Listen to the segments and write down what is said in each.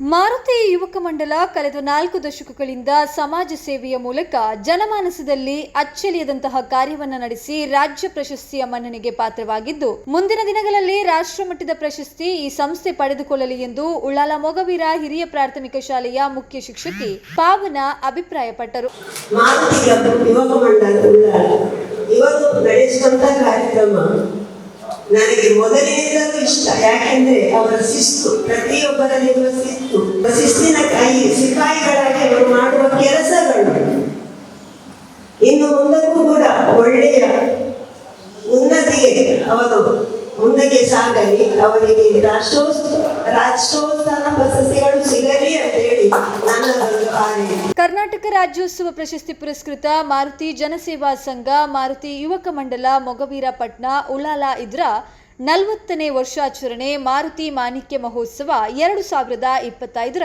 ಮಾರುತಿ ಯುವಕ ಮಂಡಲ ಕಳೆದ ನಾಲ್ಕು ದಶಕಗಳಿಂದ ಸಮಾಜ ಸೇವೆಯ ಮೂಲಕ ಜನಮಾನಸದಲ್ಲಿ ಅಚ್ಚಳಿಯದಂತಹ ಕಾರ್ಯವನ್ನು ನಡೆಸಿ ರಾಜ್ಯ ಪ್ರಶಸ್ತಿಯ ಮನ್ನಣೆಗೆ ಪಾತ್ರವಾಗಿದ್ದು, ಮುಂದಿನ ದಿನಗಳಲ್ಲಿ ರಾಷ್ಟ್ರಮಟ್ಟದ ಪ್ರಶಸ್ತಿ ಈ ಸಂಸ್ಥೆ ಪಡೆದುಕೊಳ್ಳಲಿ ಎಂದು ಉಳ್ಳಾಲ ಮೊಗವೀರ ಹಿರಿಯ ಪ್ರಾಥಮಿಕ ಶಾಲೆಯ ಮುಖ್ಯ ಶಿಕ್ಷಕಿ ಪಾವನ ಅಭಿಪ್ರಾಯಪಟ್ಟರು. ಮಾರುತಿ ಯುವಕ ಕಾರ್ಯಕ್ರಮ ನನಗೆ ಮೊದಲಿನಿಂದಲೂ ಇಷ್ಟ. ಯಾಕೆಂದ್ರೆ ಅವರ ಶಿಸ್ತು ಪ್ರತಿಯೊಬ್ಬರಲ್ಲಿರುವ ಶಿಸ್ತು. ಶಿಸ್ತಿನ ಕೈ, ಸಿಪಾಯಿಗಳಾಗಿ ಅವರು ಮಾಡುವ ಕೆಲಸಗಳು. ಇನ್ನು ಮುಂದಕ್ಕೂ ಕೂಡ ಒಳ್ಳೆಯ ಉನ್ನತಿಗೆ ಅವರು ಮುಂದಕ್ಕೆ ಸಾಗಲಿ. ಅವರಿಗೆ ರಾಷ್ಟ್ರೋತ್ಸವ ರಾಷ್ಟ್ರೋತ್ಸವ ಪ್ರಶಸ್ತಿಗಳು ಸಿಗಲಿ ಅಂತ ಹೇಳಿ ಆರೈಕೆ ಕರ್ನಾಟಕ ರಾಜ್ಯೋತ್ಸವ ಪ್ರಶಸ್ತಿ ಪುರಸ್ಕೃತ ಮಾರುತಿ ಜನಸೇವಾ ಸಂಘ, ಮಾರುತಿ ಯುವಕ ಮಂಡಲ, ಮೊಗವೀರ ಪಟ್ನ, ಉಲಾಲ ಇದ್ರ ನಲವತ್ತನೇ ವರ್ಷಾಚರಣೆ, ಮಾರುತಿ ಮಾಣಿಕ್ಯ ಮಹೋತ್ಸವ ಎರಡು ಸಾವಿರದ ಇಪ್ಪತ್ತೈದರ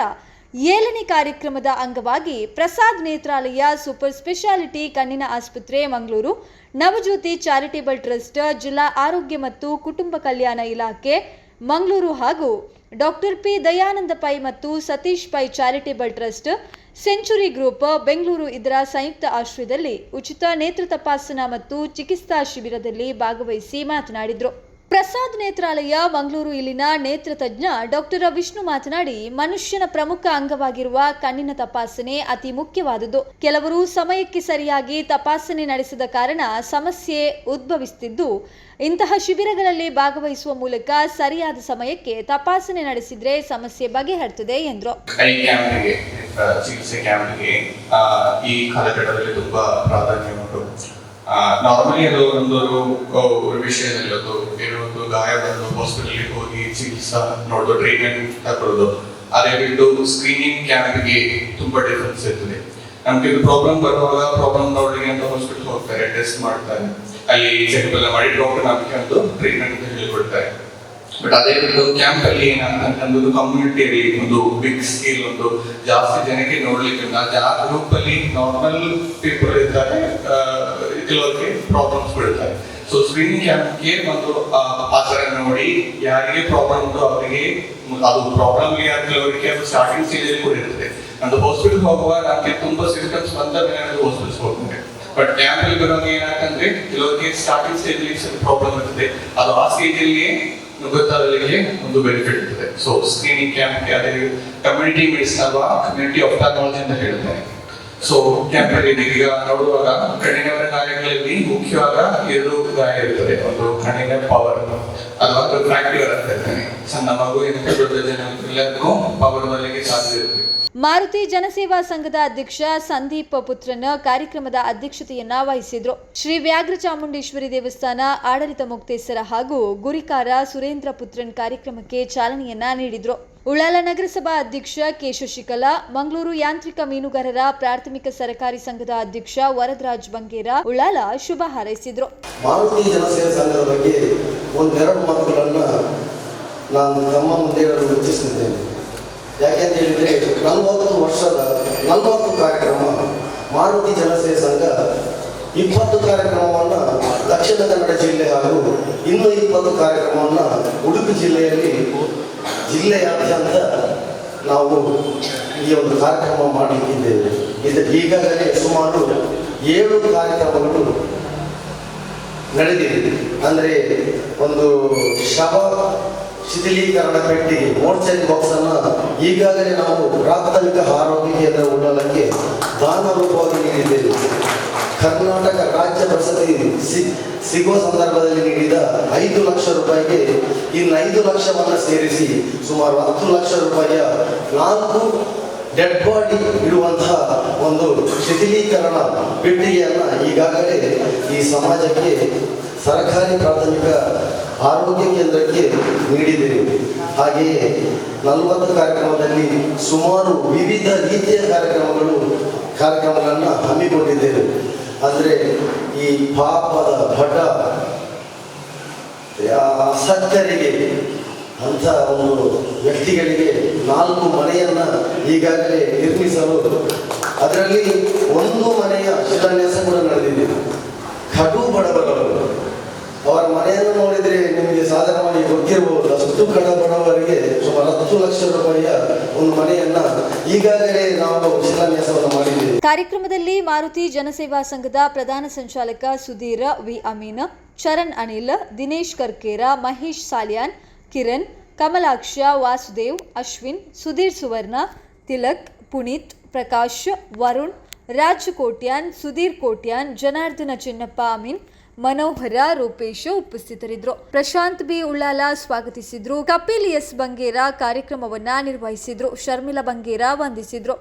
ಏಳನೇ ಕಾರ್ಯಕ್ರಮದ ಅಂಗವಾಗಿ ಪ್ರಸಾದ್ ನೇತ್ರಾಲಯ ಸೂಪರ್ ಸ್ಪೆಷಾಲಿಟಿ ಕಣ್ಣಿನ ಆಸ್ಪತ್ರೆ, ಮಂಗಳೂರು, ನವಜ್ಯೋತಿ ಚಾರಿಟೇಬಲ್ ಟ್ರಸ್ಟ್, ಜಿಲ್ಲಾ ಆರೋಗ್ಯ ಮತ್ತು ಕುಟುಂಬ ಕಲ್ಯಾಣ ಇಲಾಖೆ, ಮಂಗಳೂರು ಹಾಗೂ ಡಾಕ್ಟರ್ ಪಿ ದಯಾನಂದ ಪೈ ಮತ್ತು Satish Pai charitable trust century group Bengaluru ಇದರ ಸಂಯುಕ್ತ ಆಶ್ರಯದಲ್ಲಿ ಉಚಿತ ನೇತ್ರ ತಪಾಸಣಾ ಮತ್ತು ಚಿಕಿತ್ಸಾ ಶಿಬಿರದಲ್ಲಿ ಭಾಗವಹಿಸಿ ಮಾತನಾಡಿದರು. ಪ್ರಸಾದ್ ನೇತ್ರಾಲಯ, ಮಂಗಳೂರು ಇಲ್ಲಿನ ನೇತ್ರ ತಜ್ಞ ಡಾಕ್ಟರ್ ವಿಷ್ಣು ಮಾತನಾಡಿ, ಮನುಷ್ಯನ ಪ್ರಮುಖ ಅಂಗವಾಗಿರುವ ಕಣ್ಣಿನ ತಪಾಸಣೆ ಅತಿ ಮುಖ್ಯವಾದುದು. ಕೆಲವರು ಸಮಯಕ್ಕೆ ಸರಿಯಾಗಿ ತಪಾಸಣೆ ನಡೆಸದ ಕಾರಣ ಸಮಸ್ಯೆ ಉದ್ಭವಿಸುತ್ತಿದ್ದು ಇಂತಹ ಶಿಬಿರಗಳಲ್ಲಿ ಭಾಗವಹಿಸುವ ಮೂಲಕ ಸರಿಯಾದ ಸಮಯಕ್ಕೆ ತಪಾಸಣೆ ನಡೆಸಿದ್ರೆ ಸಮಸ್ಯೆ ಬಗೆಹರ್ತದೆ ಎಂದರು. ಚಿಕಿತ್ಸೆ ಕ್ಯಾಂಪ್ಗೆ ಈ ಕಾಲಘಟ್ಟದಲ್ಲಿ ತುಂಬಾ ಪ್ರಾಧಾನ್ಯ ಉಂಟು. ನಾರ್ಮಲಿ ಅದು ಒಂದು ವಿಷಯದಲ್ಲಿ ಅದು ಏನೋ ಒಂದು ಗಾಯ ಬಂದು ಹೋಗಿ ಚಿಕಿತ್ಸಾ ನೋಡೋದು ಟ್ರೀಟ್ಮೆಂಟ್ ತಗೊಳ್ಳೋದು ಅದೇ ಬಿಟ್ಟು ಸ್ಕ್ರೀನಿಂಗ್ ಕ್ಯಾಂಪ್ಗೆ ತುಂಬಾ ಡಿಫ್ರೆನ್ಸ್ ಇರ್ತದೆ. ನಮ್ಗೆ ಇದು ಪ್ರಾಬ್ಲಮ್ ಬರುವಾಗ ಪ್ರಾಬ್ಲಮ್ ನೋಡ್ಲಿಕ್ಕೆ ಅಂತ ಹಾಸ್ಪಿಟಲ್ ಹೋಗ್ತಾರೆ ಟೆಸ್ಟ್ ಮಾಡ್ತಾರೆ. ಅಲ್ಲಿ ಚೆಕ್ ಎಲ್ಲ ಮಾಡಿ ಡಾಕ್ಟರ್ ನಮಗೆ ಅಂತ ಟ್ರೀಟ್ಮೆಂಟ್ ಅಂತ ಹೇಳಿಕೊಡ್ತಾರೆ. ಬಟ್ ಅದೇ ಒಂದು ಕ್ಯಾಂಪ್ ಅಲ್ಲಿ ಏನಂತಂದ್ರೆ ಒಂದು ಕಮ್ಯುನಿಟಿಯಲ್ಲಿ ಒಂದು ಬಿಗ್ ಸ್ಕೇಲ್ ಒಂದು ಜಾಸ್ತಿ ಜನಕ್ಕೆ ನೋಡ್ಲಿಕ್ಕೆ ಆ ಗ್ರೂಪ್ ಅಲ್ಲಿ ನಾರ್ಮಲ್ ಪೀಪಲ್ ಇದ್ದಾರೆ ಕೆಲವರಿಗೆ ಪ್ರಾಬ್ಲಮ್ಸ್ ಬೀಳ್ತಾರೆ ಸೊ ಸ್ಕ್ರೀನಿಂಗ್ ಕ್ಯಾಂಪ್ಗೆ ಒಂದು ಆ, ನೋಡಿ ಯಾರಿಗೆ ಪ್ರಾಬ್ಲಮ್ ಉಂಟು ಅವರಿಗೆ ಅದು ಪ್ರಾಬ್ಲಮ್ ಕೆಲವರಿಗೆ ಅದು ಸ್ಟಾರ್ಟಿಂಗ್ ಸ್ಟೇಜ್ ಅಲ್ಲಿ ಕೂಡ ಇರ್ತದೆ. ಒಂದು ಹಾಸ್ಪಿಟಲ್ ಹೋಗುವಾಗ ನಮಗೆ ತುಂಬಾ ಸಿಸ್ಟಮ್ಸ್ ಬಂದ ಮೇಲೆ ನಾನು ಹಾಸ್ಪಿಟಲ್ಸ್ ಹೋಗ್ತೇನೆ ಬಟ್ ಕ್ಯಾಂಪ್ ಅಲ್ಲಿ ಬರುವಾಗ ಏನಾಗ್ತಂದ್ರೆ ಕೆಲವರಿಗೆ ಸ್ಟಾರ್ಟಿಂಗ್ ಸ್ಟೇಜ್ ಅಲ್ಲಿ ಪ್ರಾಬ್ಲಮ್ ಇರ್ತದೆ. ಅದು ಆ ಸ್ಟೇಜ್ ಗೊತ್ತಾಗಲಿಕ್ಕೆ ಒಂದು ಬೆನಿಫಿಟ್ ಇರ್ತದೆ. ಸೊ ಸ್ಕ್ರೀನಿಂಗ್ ಕ್ಯಾಂಪ್ ಅದೇ ಕಮ್ಯುನಿಟಿ ಮೆಡಿಸಿನ್ ಅಲ್ವಾ? ಕಮ್ಯುನಿಟಿ ಆಫ್ಟಾಲಜಿ ಅಂತ ಹೇಳ್ತಾರೆ ಸೊ ಕ್ಯಾಂಪ್ ಅಲ್ಲಿ ಈಗ ನೋಡುವಾಗ ಕಣ್ಣಿನ ಗಾಯಗಳಲ್ಲಿ ಮುಖ್ಯವಾದ ಎರಡು ಗಾಯ ಇರ್ತದೆ. ಒಂದು ಕಣ್ಣಿನ ಪವರ್ ಅಥವಾ ಫ್ರಾಕ್ಟಿವರ್ ಅಂತ ಹೇಳ್ತಾನೆ ಸಣ್ಣ ಮಗು ಏನಕ್ಕೆ ದೊಡ್ಡ ಜನ ಎಲ್ಲರಿಗೂ? ಪವರ್ ಬರಲಿಕ್ಕೆ ಸಾಧ್ಯ ಇರ್ತದೆ. ಮಾರುತಿ ಜನಸೇವಾ ಸಂಘದ ಅಧ್ಯಕ್ಷ ಸಂದೀಪ್ ಪುತ್ರನ ಕಾರ್ಯಕ್ರಮದ ಅಧ್ಯಕ್ಷತೆಯನ್ನ ವಹಿಸಿದ್ರು. ಶ್ರೀ ವ್ಯಾಘ್ರ ಚಾಮುಂಡೇಶ್ವರಿ ದೇವಸ್ಥಾನ, ಆಡಳಿತ ಮುಕ್ತೇಸರ ಹಾಗೂ ಗುರಿಕಾರ ಸುರೇಂದ್ರ ಪುತ್ರನ್ ಕಾರ್ಯಕ್ರಮಕ್ಕೆ ಚಾಲನೆಯನ್ನ ನೀಡಿದ್ರು. ಉಳ್ಳಾಲ ನಗರಸಭಾ ಅಧ್ಯಕ್ಷ ಕೆ ಶಶಿಕಲಾ ಮಂಗಳೂರು ಯಾಂತ್ರಿಕ ಮೀನುಗಾರರ ಪ್ರಾಥಮಿಕ ಸರಕಾರಿ ಸಂಘದ ಅಧ್ಯಕ್ಷ ವರದರಾಜ್ ಬಂಗೇರ ಉಳ್ಳಾಲ ಶುಭ ಹಾರೈಸಿದ್ರು. ಮಾರುತಿ ಜನಸೇವಾ ಸಂಘದ ಬಗ್ಗೆ ಒಂದೆರಡು ಮಾತುಗಳನ್ನು ನಾನು ತಮ್ಮ ಮುಂದೆ ಹೇಳಲು ಇಚ್ಛಿಸುತ್ತೇನೆ. ಯಾಕೆಂತ ಹೇಳಿದರೆ ನಲವತ್ತು ವರ್ಷದ ನಲವತ್ತು ಕಾರ್ಯಕ್ರಮ. ಮಾರುತಿ ಜನಸೇವಾ ಸಂಘ ಇಪ್ಪತ್ತು ಕಾರ್ಯಕ್ರಮವನ್ನು ದಕ್ಷಿಣ ಕನ್ನಡ ಜಿಲ್ಲೆ ಹಾಗೂ ಇನ್ನೂ ಇಪ್ಪತ್ತು ಕಾರ್ಯಕ್ರಮವನ್ನು ಉಡುಪಿ ಜಿಲ್ಲೆಯಲ್ಲಿ ಜಿಲ್ಲೆಯಾದ್ಯಂತ ನಾವು ಈ ಒಂದು ಕಾರ್ಯಕ್ರಮ ಮಾಡಲಿಕ್ಕಿದ್ದೇವೆ ಇದು ಈಗಾಗಲೇ ಸುಮಾರು ಏಳು ಕಾರ್ಯಕ್ರಮಗಳು ನಡೆದಿದೆ. ಅಂದರೆ ಒಂದು ಶವ ಶಿಥಿಲೀಕರಣ ಪೆಟ್ಟಿ ಮೋರ್ಚರಿ ಬಾಕ್ಸ್ ಅನ್ನ ಈಗಾಗಲೇ ನಾವು ಪ್ರಾಥಮಿಕ ಆರೋಗ್ಯ ಕೇಂದ್ರ ಉಳ್ಳಲಕ್ಕೆ ದಾನ ರೂಪವಾಗಿ ನೀಡಿದ್ದೇವೆ. ಕರ್ನಾಟಕ ರಾಜ್ಯ ಪ್ರಶಸ್ತಿ ಸಿ- ಸಿಗುವ ಸಂದರ್ಭದಲ್ಲಿ ನೀಡಿದ ಐದು ಲಕ್ಷ ರೂಪಾಯಿಗೆ ಇನ್ನು ಐದು ಲಕ್ಷವನ್ನು ಸೇರಿಸಿ ಸುಮಾರು ಹತ್ತು ಲಕ್ಷ ರೂಪಾಯಿಯ ನಾಲ್ಕು ಡೆಡ್ ಬಾಡಿ ಇಡುವಂತಹ ಒಂದು ಶಿಥಿಲೀಕರಣ ಪೆಟ್ಟಿಗೆಯನ್ನು ಈಗಾಗಲೇ ಈ ಸಮಾಜಕ್ಕೆ ಸರ್ಕಾರಿ ಪ್ರಾಥಮಿಕ ಆರೋಗ್ಯ ಕೇಂದ್ರಕ್ಕೆ ನೀಡಿದ್ದೇವೆ. ಹಾಗೆಯೇ ನಲವತ್ತು ಕಾರ್ಯಕ್ರಮದಲ್ಲಿ ಸುಮಾರು ವಿವಿಧ ರೀತಿಯ ಕಾರ್ಯಕ್ರಮಗಳು, ಕಾರ್ಯಕ್ರಮಗಳನ್ನು ಹಮ್ಮಿಕೊಂಡಿದ್ದೇವೆ. ಅಂದರೆ ಈ ಪಾಪದ ಭಟ ಆಸಕ್ತರಿಗೆ ಅಂಥ ಒಂದು ವ್ಯಕ್ತಿಗಳಿಗೆ ನಾಲ್ಕು ಮನೆಯನ್ನು ಈಗಾಗಲೇ ನಿರ್ಮಿಸಲು, ಅದರಲ್ಲಿ ಒಂದು ಮನೆಯ ಶಿಲಾನ್ಯಾಸ ಕೂಡ ನಡೆದಿದೆ ಕಡು ಬಡವರವರು ಅವರ ಮನೆಯನ್ನು ನೋಡಿದರೆ ನಿಮಗೆ ಮಾಡಿ ಗೊತ್ತಿರಬಹುದು ಅಷ್ಟು ಕಡ ಬಡವರಿಗೆ ಸುಮಾರು ಹತ್ತು ಲಕ್ಷ ರೂಪಾಯಿಯ ಒಂದು ಮನೆಯನ್ನ ಈಗಾಗಲೇ ನಾವು ಶಿಲಾನ್ಯಾಸವನ್ನು ಮಾಡಿದ್ದೀವಿ. ಕಾರ್ಯಕ್ರಮದಲ್ಲಿ ಮಾರುತಿ ಜನಸೇವಾ ಸಂಘದ ಪ್ರಧಾನ ಸಂಚಾಲಕ ಸುಧೀರ ವಿ ಅಮೀನ್, ಚರಣ್ ಅನಿಲ್, ದಿನೇಶ್ ಕರ್ಕೇರ, ಮಹೇಶ್ ಸಾಲಿಯಾನ್, ಕಿರಣ್, ಕಮಲಾಕ್ಷ, ವಾಸುದೇವ್, ಅಶ್ವಿನ್, ಸುಧೀರ್ ಸುವರ್ಣ, ತಿಲಕ್, ಪುನೀತ್, ಪ್ರಕಾಶ್, ವರುಣ್, ರಾಜ್ ಕೋಟ್ಯಾನ್, ಸುಧೀರ್ ಕೋಟ್ಯಾನ್, ಜನಾರ್ದನ ಚಿನ್ನಪ್ಪ ಅಮೀನ್ ಮನೋಹರ ರೂಪೇಶ್ ಉಪಸ್ಥಿತರಿದ್ದರು. ಪ್ರಶಾಂತ್ ಬಿ. ಉಳ್ಳಾಲ ಸ್ವಾಗತಿಸಿದ್ರು. ಕಪಿಲ್ ಎಸ್. ಬಂಗೇರ ಕಾರ್ಯಕ್ರಮವನ್ನ ನಿರ್ವಹಿಸಿದ್ರು. ಶರ್ಮಿಲಾ ಬಂಗೇರ ವಂದಿಸಿದ್ರು.